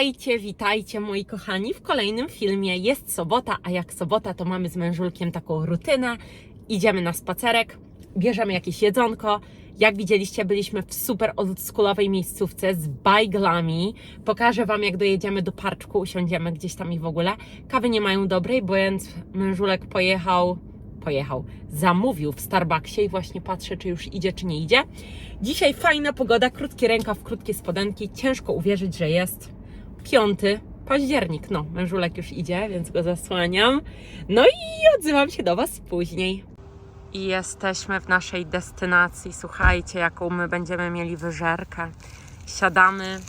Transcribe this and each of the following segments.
Witajcie, witajcie moi kochani w kolejnym filmie. Jest sobota, a jak sobota to mamy z mężulkiem taką rutynę. Idziemy na spacerek, bierzemy jakieś jedzonko. Jak widzieliście, byliśmy w super oldschoolowej miejscówce z bajglami. Pokażę Wam, jak dojedziemy do parczku, usiądziemy gdzieś tam i w ogóle. Kawy nie mają dobrej, bo więc mężulek pojechał pojechał, zamówił w Starbucksie i właśnie patrzę, czy już idzie, czy nie idzie. Dzisiaj fajna pogoda, krótki rękaw, krótkie spodenki. Ciężko uwierzyć, że jest 5 październik. No, mężulek już idzie, więc go zasłaniam. No i odzywam się do Was później. I jesteśmy w naszej destynacji. Słuchajcie, jaką my będziemy mieli wyżerkę. Siadamy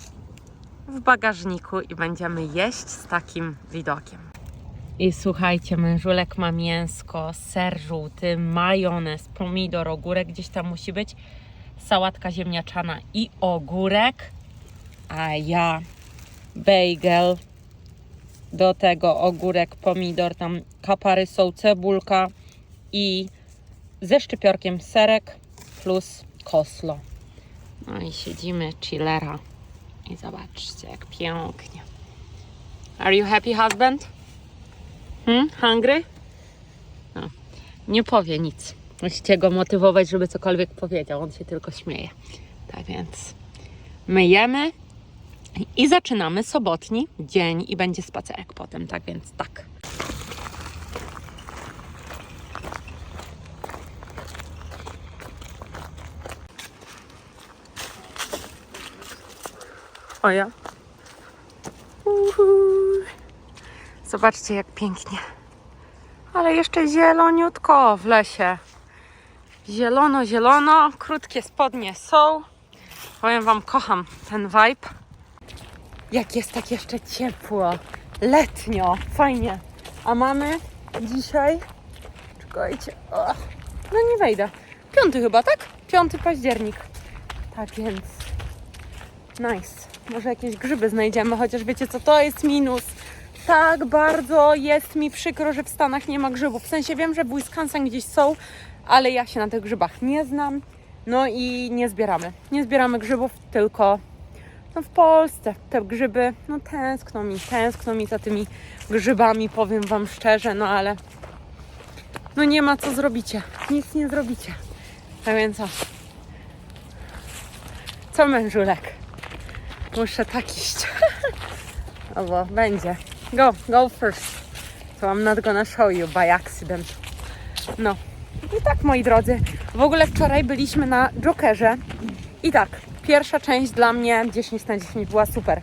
w bagażniku i będziemy jeść z takim widokiem. I słuchajcie, mężulek ma mięsko, ser żółty, majonez, pomidor, ogórek gdzieś tam musi być, sałatka ziemniaczana i ogórek, a ja bagel, do tego ogórek, pomidor, tam kapary są, cebulka i ze szczypiorkiem serek plus koslo. No i siedzimy chillera i zobaczcie jak pięknie. Are you happy husband? Hmm? Hungry? No, nie powie nic. Musicie go motywować, żeby cokolwiek powiedział. On się tylko śmieje. Tak więc myjemy i zaczynamy sobotni dzień i będzie spacerek potem. Tak więc tak. O ja. Zobaczcie, jak pięknie. Ale jeszcze zieloniutko w lesie. Zielono, zielono. Krótkie spodnie są. Powiem Wam, kocham ten vibe. Jak jest tak jeszcze ciepło. Letnio. Fajnie. A mamy dzisiaj... Czekajcie. O, no nie wejdę. Piąty chyba, tak? Piąty październik. Tak więc... Nice. Może jakieś grzyby znajdziemy, chociaż wiecie co, to jest minus tak bardzo jest mi przykro, że w Stanach nie ma grzybów. W sensie wiem, że w Wisconsin gdzieś są, ale ja się na tych grzybach nie znam. No i nie zbieramy. Nie zbieramy grzybów, tylko no w Polsce te grzyby, no tęskno mi, tęskno mi za tymi grzybami, powiem Wam szczerze, no ale no nie ma co zrobicie. Nic nie zrobicie. Tak więc o. Co mężulek? Muszę tak iść. No bo będzie. Go, go first. So I'm not gonna show you by accident. No. I tak, moi drodzy. W ogóle wczoraj byliśmy na Jokerze. I tak, pierwsza część dla mnie 10 na 10 była super.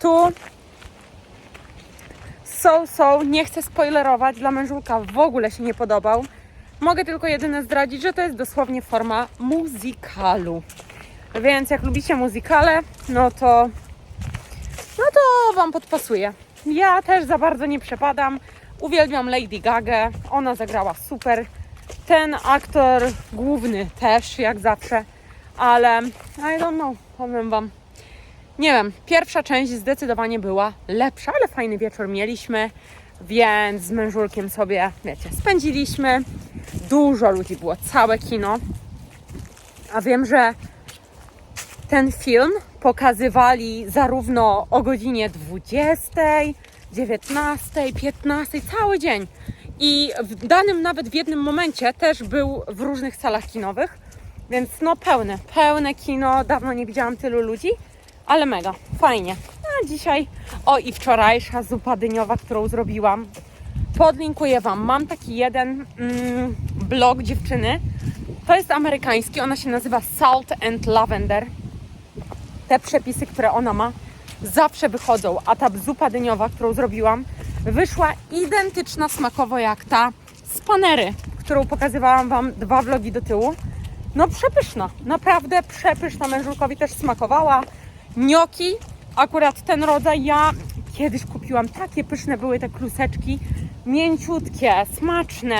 Tu so, so, nie chcę spoilerować, dla mężulka w ogóle się nie podobał. Mogę tylko jedyne zdradzić, że to jest dosłownie forma muzykalu. Więc jak lubicie muzykale, no to no to Wam podpasuje. Ja też za bardzo nie przepadam. Uwielbiam Lady Gaga. Ona zagrała super. Ten aktor główny też, jak zawsze. Ale I don't know, powiem Wam. Nie wiem, pierwsza część zdecydowanie była lepsza, ale fajny wieczór mieliśmy, więc z mężulkiem sobie, wiecie, spędziliśmy. Dużo ludzi było, całe kino. A wiem, że ten film pokazywali zarówno o godzinie 20, 19, 15, cały dzień. I w danym nawet w jednym momencie też był w różnych salach kinowych. Więc no pełne, pełne kino. Dawno nie widziałam tylu ludzi, ale mega, fajnie. A dzisiaj, o i wczorajsza zupa dyniowa, którą zrobiłam. Podlinkuję Wam. Mam taki jeden mm, blog dziewczyny. To jest amerykański, ona się nazywa Salt and Lavender te przepisy, które ona ma, zawsze wychodzą. A ta zupa dyniowa, którą zrobiłam, wyszła identyczna smakowo jak ta z panery, którą pokazywałam Wam dwa vlogi do tyłu. No przepyszna, naprawdę przepyszna. Mężulkowi też smakowała. Gnioki, akurat ten rodzaj ja kiedyś kupiłam. Takie pyszne były te kluseczki. Mięciutkie, smaczne.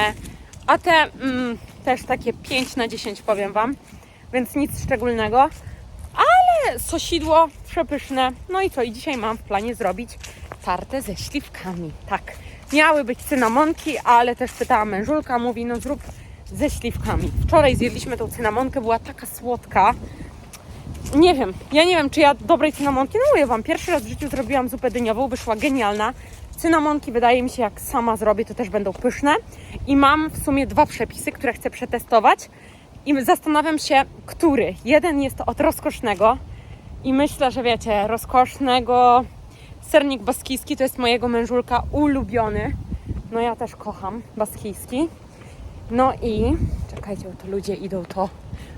A te mm, też takie 5 na 10 powiem Wam. Więc nic szczególnego sosidło przepyszne. No i co? I dzisiaj mam w planie zrobić tartę ze śliwkami. Tak. Miały być cynamonki, ale też pytałam mężulka, mówi, no zrób ze śliwkami. Wczoraj zjedliśmy tą cynamonkę, była taka słodka. nie wiem, ja nie wiem, czy ja dobrej cynamonki, no mówię Wam, pierwszy raz w życiu zrobiłam zupę dyniową, wyszła genialna. Cynamonki wydaje mi się, jak sama zrobię, to też będą pyszne. I mam w sumie dwa przepisy, które chcę przetestować. I zastanawiam się, który. Jeden jest od rozkosznego i myślę, że wiecie, rozkosznego sernik baskijski to jest mojego mężulka ulubiony. No ja też kocham baskijski. No i czekajcie, bo to ludzie idą, to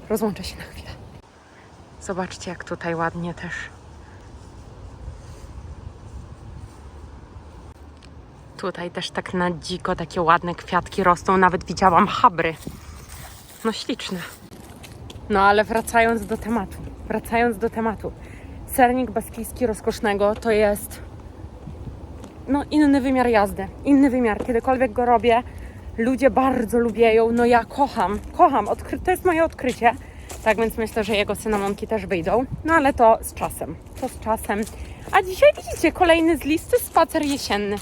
rozłączę się na chwilę. Zobaczcie, jak tutaj ładnie też. Tutaj też tak na dziko takie ładne kwiatki rosną. Nawet widziałam habry. No śliczne. No ale wracając do tematu. Wracając do tematu. Sernik baskijski rozkosznego to jest no inny wymiar jazdy. Inny wymiar. Kiedykolwiek go robię, ludzie bardzo lubią. No ja kocham, kocham. Odkry- to jest moje odkrycie. Tak więc myślę, że jego cynamonki też wyjdą. No ale to z czasem. To z czasem. A dzisiaj widzicie, kolejny z listy spacer jesienny.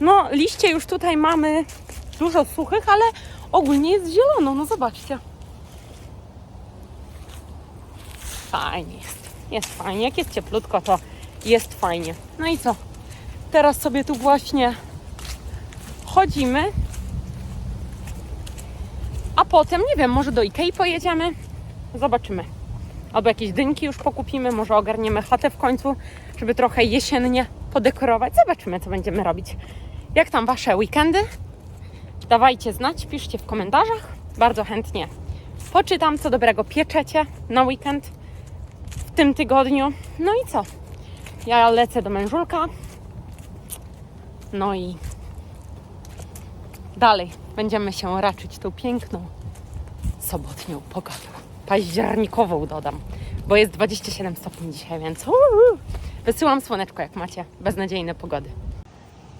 No, liście już tutaj mamy dużo suchych, ale ogólnie jest zielono. No zobaczcie. Fajnie jest. Jest fajnie. Jak jest cieplutko, to jest fajnie. No i co? Teraz sobie tu właśnie chodzimy. A potem, nie wiem, może do Ikei pojedziemy. Zobaczymy. Albo jakieś dynki już pokupimy, może ogarniemy chatę w końcu, żeby trochę jesiennie podekorować. Zobaczymy, co będziemy robić. Jak tam Wasze weekendy? Dawajcie znać, piszcie w komentarzach. Bardzo chętnie poczytam, co dobrego pieczecie na weekend w tym tygodniu. No i co? Ja lecę do mężulka. No i dalej będziemy się raczyć tą piękną sobotnią pogodą. Październikową dodam, bo jest 27 stopni dzisiaj, więc uuu, wysyłam słoneczko, jak macie beznadziejne pogody.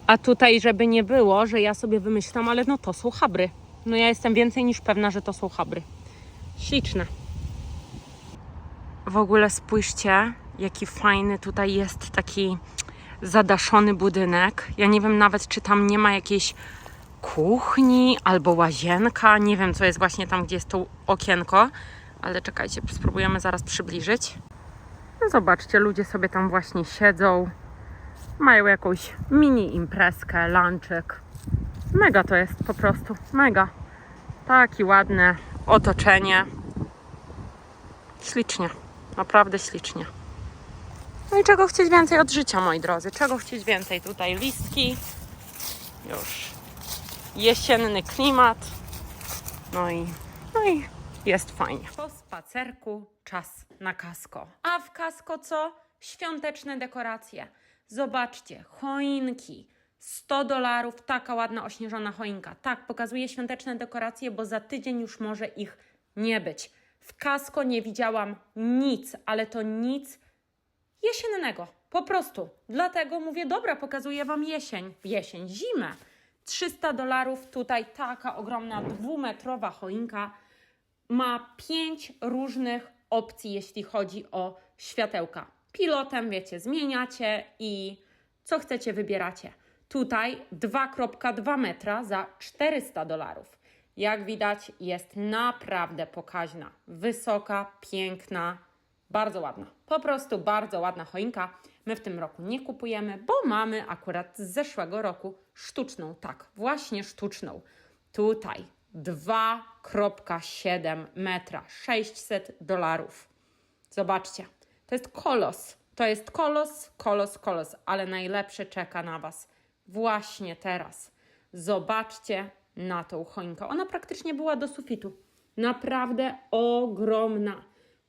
A tutaj, żeby nie było, że ja sobie wymyślam, ale no to są habry. No ja jestem więcej niż pewna, że to są habry. Śliczne. W ogóle spójrzcie, jaki fajny tutaj jest taki zadaszony budynek. Ja nie wiem nawet, czy tam nie ma jakiejś kuchni albo łazienka. Nie wiem, co jest właśnie tam, gdzie jest to okienko. Ale czekajcie, spróbujemy zaraz przybliżyć. No zobaczcie, ludzie sobie tam właśnie siedzą. Mają jakąś mini imprezkę, lunchek. Mega to jest po prostu, mega. Takie ładne otoczenie. Ślicznie, naprawdę ślicznie. No i czego chcieć więcej od życia, moi drodzy? Czego chcieć więcej? Tutaj listki, już jesienny klimat. No i, no i jest fajnie. Po spacerku czas na kasko. A w kasko co? Świąteczne dekoracje. Zobaczcie, choinki. 100 dolarów, taka ładna ośnieżona choinka. Tak, pokazuję świąteczne dekoracje, bo za tydzień już może ich nie być. W kasko nie widziałam nic, ale to nic jesiennego. Po prostu. Dlatego mówię, dobra, pokazuję Wam jesień. Jesień, zimę. 300 dolarów, tutaj taka ogromna dwumetrowa choinka ma pięć różnych opcji, jeśli chodzi o światełka. Pilotem, wiecie, zmieniacie i co chcecie, wybieracie. Tutaj 2,2 metra za 400 dolarów. Jak widać, jest naprawdę pokaźna, wysoka, piękna, bardzo ładna. Po prostu bardzo ładna choinka. My w tym roku nie kupujemy, bo mamy akurat z zeszłego roku sztuczną. Tak, właśnie sztuczną. Tutaj 2,7 metra, 600 dolarów. Zobaczcie, to jest kolos. To jest kolos, kolos, kolos, ale najlepsze czeka na Was właśnie teraz. Zobaczcie na tą choinkę. Ona praktycznie była do sufitu. Naprawdę ogromna.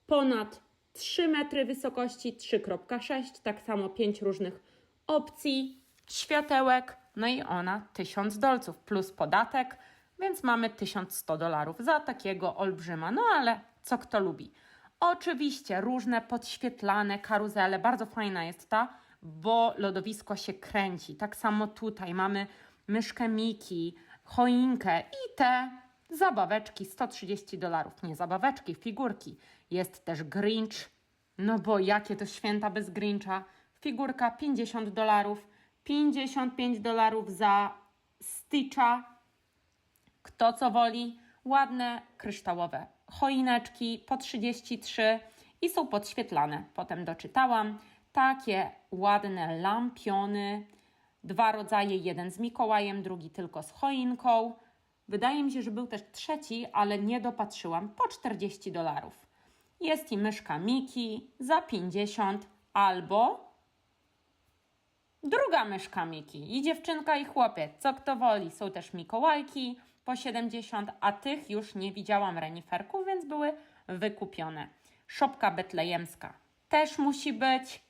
Ponad 3 metry wysokości, 3,6, tak samo 5 różnych opcji, światełek, no i ona 1000 dolców plus podatek, więc mamy 1100 dolarów za takiego olbrzyma. No ale co kto lubi. Oczywiście różne podświetlane karuzele, bardzo fajna jest ta, bo lodowisko się kręci. Tak samo tutaj mamy myszkę Miki, choinkę i te zabaweczki 130 dolarów. Nie zabaweczki, figurki. Jest też Grinch, no bo jakie to święta bez Grincha. Figurka 50 dolarów, 55 dolarów za Stitcha, kto co woli. Ładne kryształowe choineczki po 33 i są podświetlane. Potem doczytałam takie ładne lampiony, dwa rodzaje, jeden z Mikołajem, drugi tylko z choinką. Wydaje mi się, że był też trzeci, ale nie dopatrzyłam, po 40 dolarów. Jest i myszka Miki za 50 albo druga myszka Miki i dziewczynka i chłopiec, co kto woli. Są też Mikołajki po 70, a tych już nie widziałam reniferków, więc były wykupione. Szopka betlejemska też musi być,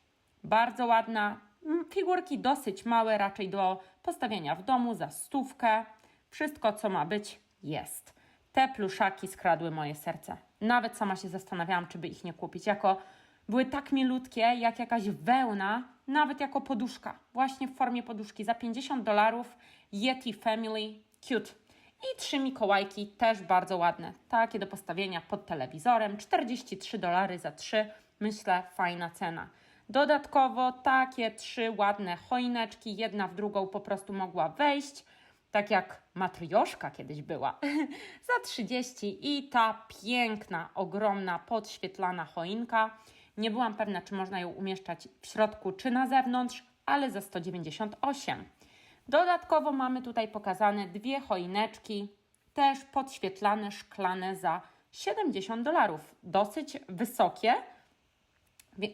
bardzo ładna. Mm, Figurki dosyć małe, raczej do postawienia w domu za stówkę. Wszystko, co ma być, jest. Te pluszaki skradły moje serce. Nawet sama się zastanawiałam, czy by ich nie kupić. Jako były tak milutkie, jak jakaś wełna, nawet jako poduszka. Właśnie w formie poduszki za 50 dolarów. Yeti Family, cute. I trzy Mikołajki, też bardzo ładne. Takie do postawienia pod telewizorem. 43 dolary za trzy. Myślę, fajna cena. Dodatkowo takie trzy ładne choineczki, jedna w drugą po prostu mogła wejść, tak jak matrioszka kiedyś była, za 30 i ta piękna, ogromna, podświetlana choinka. Nie byłam pewna, czy można ją umieszczać w środku, czy na zewnątrz, ale za 198. Dodatkowo mamy tutaj pokazane dwie choineczki, też podświetlane, szklane za 70 dolarów. Dosyć wysokie,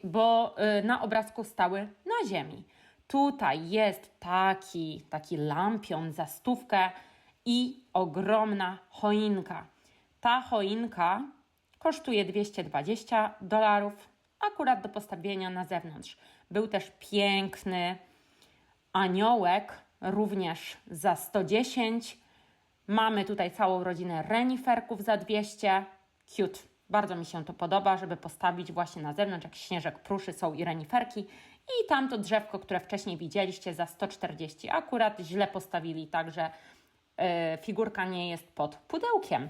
bo y, na obrazku stały na ziemi. Tutaj jest taki, taki lampion za stówkę i ogromna choinka. Ta choinka kosztuje 220 dolarów, akurat do postawienia na zewnątrz. Był też piękny aniołek, również za 110. Mamy tutaj całą rodzinę reniferków za 200. Cute. Bardzo mi się to podoba, żeby postawić właśnie na zewnątrz, jak śnieżek pruszy, są i reniferki. I tamto drzewko, które wcześniej widzieliście za 140. Akurat źle postawili, także yy, figurka nie jest pod pudełkiem.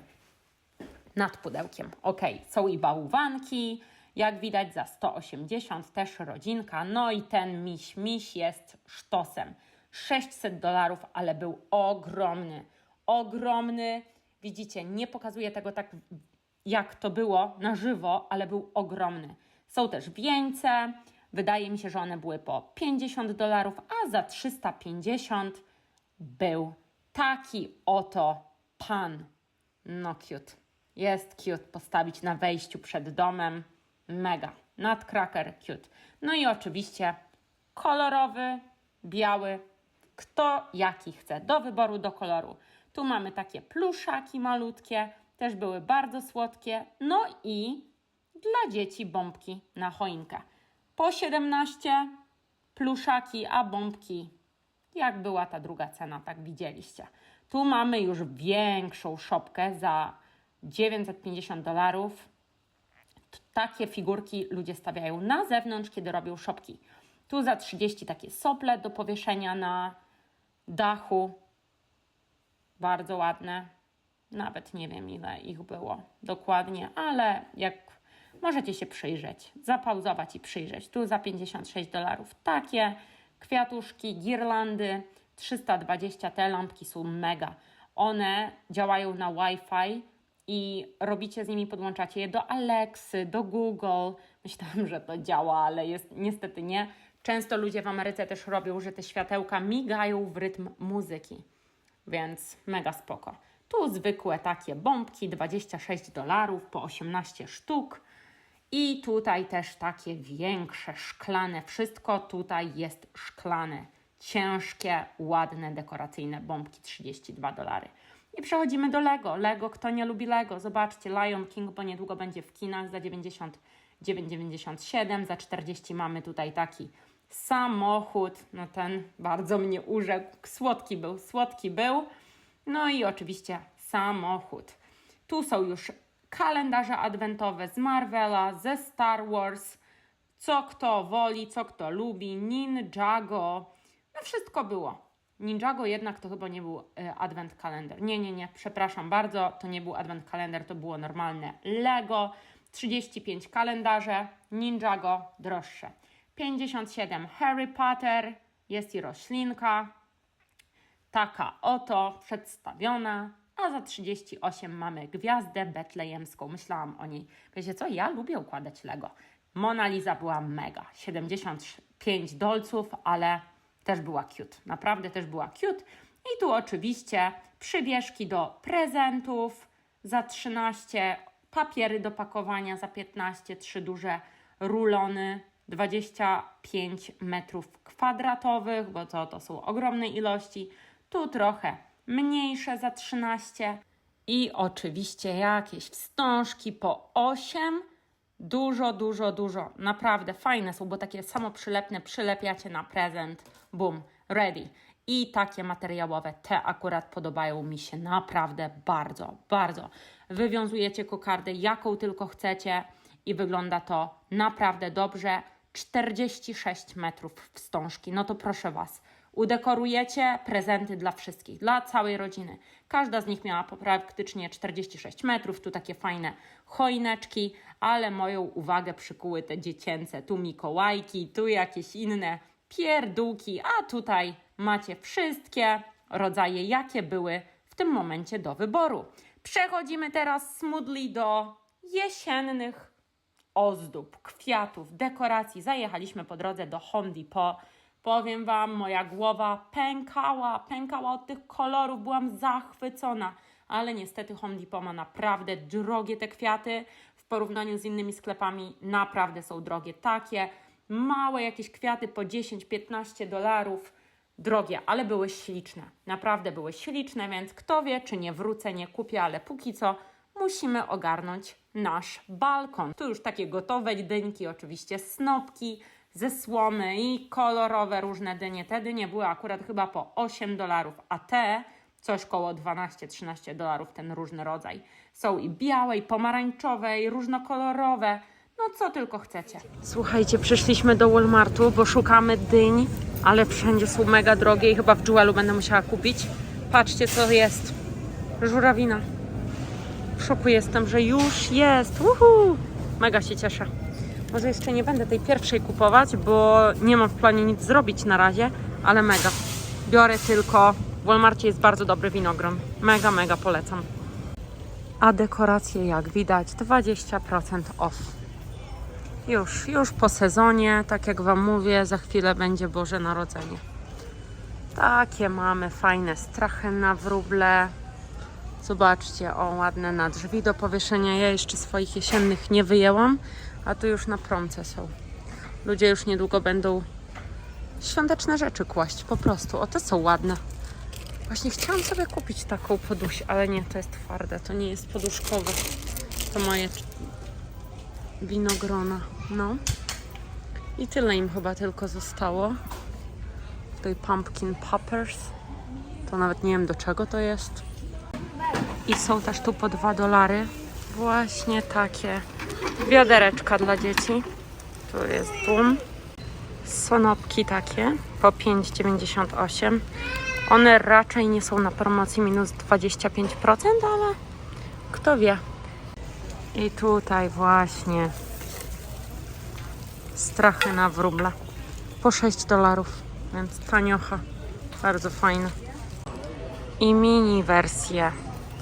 Nad pudełkiem. Ok, są i bałwanki, jak widać za 180, też rodzinka. No i ten miś, miś jest sztosem. 600 dolarów, ale był ogromny. Ogromny. Widzicie, nie pokazuję tego tak jak to było na żywo, ale był ogromny. Są też wieńce. Wydaje mi się, że one były po 50 dolarów, a za 350 był taki oto pan. No cute. Jest cute postawić na wejściu przed domem. Mega. Nutcracker cute. No i oczywiście kolorowy, biały. Kto jaki chce. Do wyboru, do koloru. Tu mamy takie pluszaki malutkie. Też były bardzo słodkie. No i dla dzieci bombki na choinkę. Po 17 pluszaki, a bombki jak była ta druga cena, tak widzieliście. Tu mamy już większą szopkę za 950 dolarów. Takie figurki ludzie stawiają na zewnątrz, kiedy robią szopki. Tu za 30 takie sople do powieszenia na dachu. Bardzo ładne. Nawet nie wiem, ile ich było dokładnie, ale jak możecie się przyjrzeć, zapauzować i przyjrzeć. Tu za 56 dolarów takie kwiatuszki, girlandy, 320. Te lampki są mega. One działają na Wi-Fi i robicie z nimi, podłączacie je do Alexy, do Google. Myślałam, że to działa, ale jest niestety nie. Często ludzie w Ameryce też robią, że te światełka migają w rytm muzyki więc mega spoko. Tu zwykłe takie bombki, 26 dolarów po 18 sztuk. I tutaj też takie większe, szklane. Wszystko tutaj jest szklane. Ciężkie, ładne, dekoracyjne bombki, 32 dolary. I przechodzimy do Lego. Lego, kto nie lubi Lego? Zobaczcie, Lion King, bo niedługo będzie w kinach za 99,97. Za 40 mamy tutaj taki samochód. No ten bardzo mnie urzekł. Słodki był, słodki był. No i oczywiście samochód. Tu są już kalendarze adwentowe z Marvela, ze Star Wars. Co kto woli, co kto lubi. Ninjago. No wszystko było. Ninjago jednak to chyba nie był e, advent kalendar. Nie, nie, nie, przepraszam bardzo, to nie był advent kalendar, to było normalne Lego. 35 kalendarze, Ninjago droższe. 57 Harry Potter, jest i roślinka. Taka oto przedstawiona. A za 38 mamy gwiazdę betlejemską. Myślałam o niej. Wiecie co, ja lubię układać Lego. Mona Lisa była mega. 75 dolców, ale też była cute. Naprawdę też była cute. I tu oczywiście przywieszki do prezentów za 13, papiery do pakowania za 15, trzy duże rulony 25 metrów kwadratowych, bo to, to są ogromne ilości. Tu trochę mniejsze za 13 i oczywiście jakieś wstążki po 8. Dużo, dużo, dużo. Naprawdę fajne są, bo takie samo przylepne przylepiacie na prezent. Boom, ready. I takie materiałowe, te akurat podobają mi się naprawdę bardzo, bardzo. Wywiązujecie kokardę jaką tylko chcecie i wygląda to naprawdę dobrze. 46 metrów wstążki, no to proszę Was. Udekorujecie prezenty dla wszystkich, dla całej rodziny. Każda z nich miała praktycznie 46 metrów, tu takie fajne choineczki, ale moją uwagę przykuły te dziecięce. Tu Mikołajki, tu jakieś inne pierdółki, a tutaj macie wszystkie rodzaje, jakie były w tym momencie do wyboru. Przechodzimy teraz smutli do jesiennych ozdób, kwiatów, dekoracji. Zajechaliśmy po drodze do Home Depot. Powiem Wam, moja głowa pękała, pękała od tych kolorów, byłam zachwycona. Ale niestety Home Depot ma naprawdę drogie te kwiaty. W porównaniu z innymi sklepami naprawdę są drogie. Takie małe jakieś kwiaty po 10-15 dolarów. Drogie, ale były śliczne. Naprawdę były śliczne, więc kto wie, czy nie wrócę, nie kupię, ale póki co musimy ogarnąć nasz balkon. Tu już takie gotowe dynki, oczywiście snopki ze słomy i kolorowe różne dynie. Te dynie były akurat chyba po 8 dolarów, a te coś koło 12-13 dolarów, ten różny rodzaj. Są i białe, i pomarańczowe, i różnokolorowe. No co tylko chcecie. Słuchajcie, przyszliśmy do Walmartu, bo szukamy dyń, ale wszędzie są mega drogie i chyba w Jewelu będę musiała kupić. Patrzcie co jest. Żurawina. W szoku jestem, że już jest. Uhu! Mega się cieszę. Może jeszcze nie będę tej pierwszej kupować, bo nie mam w planie nic zrobić na razie, ale mega. Biorę tylko. W Walmarcie jest bardzo dobry winogron. Mega, mega polecam. A dekoracje, jak widać, 20% off. Już, już po sezonie, tak jak Wam mówię, za chwilę będzie Boże Narodzenie. Takie mamy fajne strachy na wróble. Zobaczcie, o ładne na drzwi do powieszenia. Ja jeszcze swoich jesiennych nie wyjęłam, a tu już na promce są. Ludzie już niedługo będą świąteczne rzeczy kłaść, po prostu. O, te są ładne. Właśnie chciałam sobie kupić taką poduś, ale nie, to jest twarde, to nie jest poduszkowe. To moje winogrona, no. I tyle im chyba tylko zostało. Tutaj pumpkin poppers. To nawet nie wiem do czego to jest. I są też tu po 2 dolary. Właśnie takie wiadereczka dla dzieci. Tu jest boom. Sonopki takie po 5,98. One raczej nie są na promocji minus 25%, ale kto wie. I tutaj właśnie strachy na wróble po 6 dolarów, więc taniocha. Bardzo fajne. I mini wersje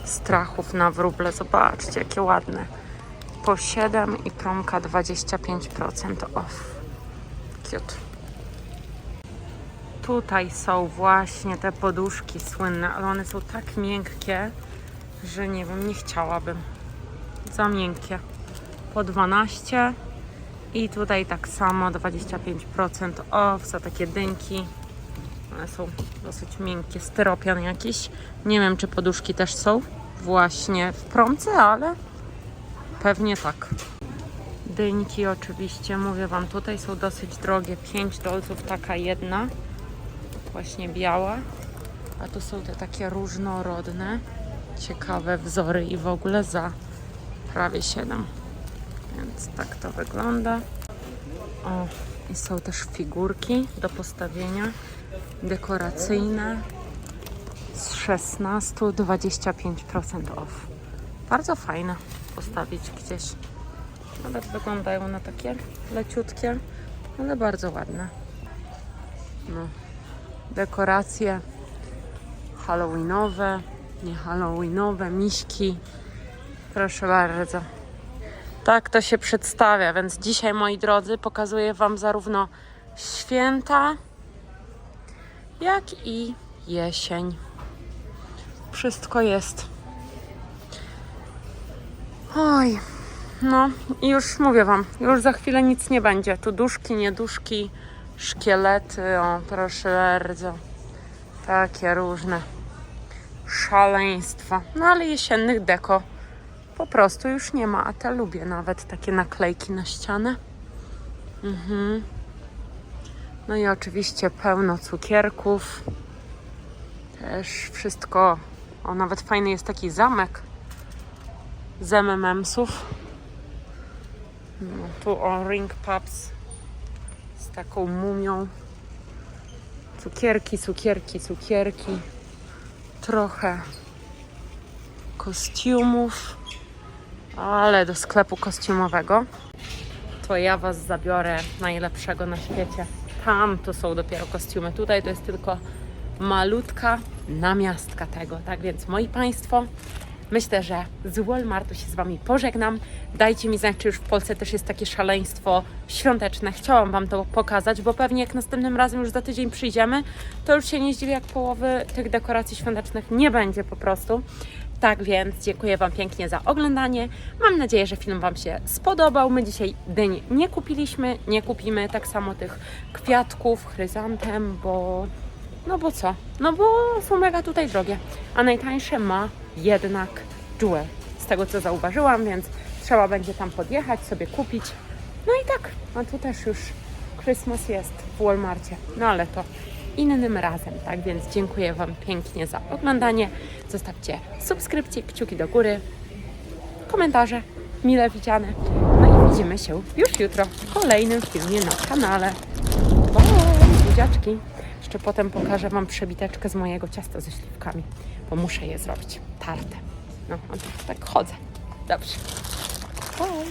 strachów na wróble. Zobaczcie, jakie ładne. Po 7 i promka 25% off. Cute. Tutaj są właśnie te poduszki słynne, ale one są tak miękkie, że nie wiem, nie chciałabym. Za miękkie. Po 12 i tutaj tak samo 25% off za takie dynki. One są dosyć miękkie, styropian jakiś. Nie wiem, czy poduszki też są właśnie w promce, ale pewnie tak. Dyńki oczywiście, mówię Wam, tutaj są dosyć drogie. 5 dolców taka jedna, właśnie biała. A tu są te takie różnorodne, ciekawe wzory i w ogóle za prawie 7. Więc tak to wygląda. O, i są też figurki do postawienia dekoracyjne z 16 25% off. Bardzo fajne postawić gdzieś. Nawet wyglądają na takie leciutkie, ale bardzo ładne. No. Dekoracje halloweenowe, ładnie halloweenowe, miśki. Proszę bardzo. Tak to się przedstawia, więc dzisiaj, moi drodzy, pokazuję Wam zarówno święta, jak i jesień. Wszystko jest. Oj, no i już mówię Wam, już za chwilę nic nie będzie. Tu duszki, nieduszki, szkielety, o proszę bardzo. Takie różne szaleństwa. No ale jesiennych deko po prostu już nie ma, a te lubię nawet takie naklejki na ścianę. Mhm. No i oczywiście pełno cukierków. Też wszystko. O, nawet fajny jest taki zamek z MMMsów. No, tu o Ring Pups z taką mumią. Cukierki, cukierki, cukierki. Trochę kostiumów, ale do sklepu kostiumowego to ja Was zabiorę najlepszego na świecie. Tam to są dopiero kostiumy. Tutaj to jest tylko malutka namiastka tego. Tak więc, moi Państwo, myślę, że z Walmartu się z Wami pożegnam. Dajcie mi znać, czy już w Polsce też jest takie szaleństwo świąteczne. Chciałam Wam to pokazać, bo pewnie jak następnym razem już za tydzień przyjdziemy, to już się nie zdziwię, jak połowy tych dekoracji świątecznych nie będzie po prostu. Tak więc dziękuję Wam pięknie za oglądanie. Mam nadzieję, że film Wam się spodobał. My dzisiaj dyń nie kupiliśmy, nie kupimy tak samo tych kwiatków, chryzantem, bo no bo co? No bo są mega tutaj drogie. A najtańsze ma jednak Jewel. Z tego co zauważyłam, więc trzeba będzie tam podjechać, sobie kupić. No i tak, a tu też już Christmas jest w Walmarcie. No ale to innym razem, tak więc dziękuję Wam pięknie za oglądanie. Zostawcie subskrypcje, kciuki do góry, komentarze mile widziane. No i widzimy się już jutro w kolejnym filmie na kanale. Bye, buziaczki. Jeszcze potem pokażę Wam przebiteczkę z mojego ciasta ze śliwkami, bo muszę je zrobić. Tarte. No, tak chodzę. Dobrze. Bye.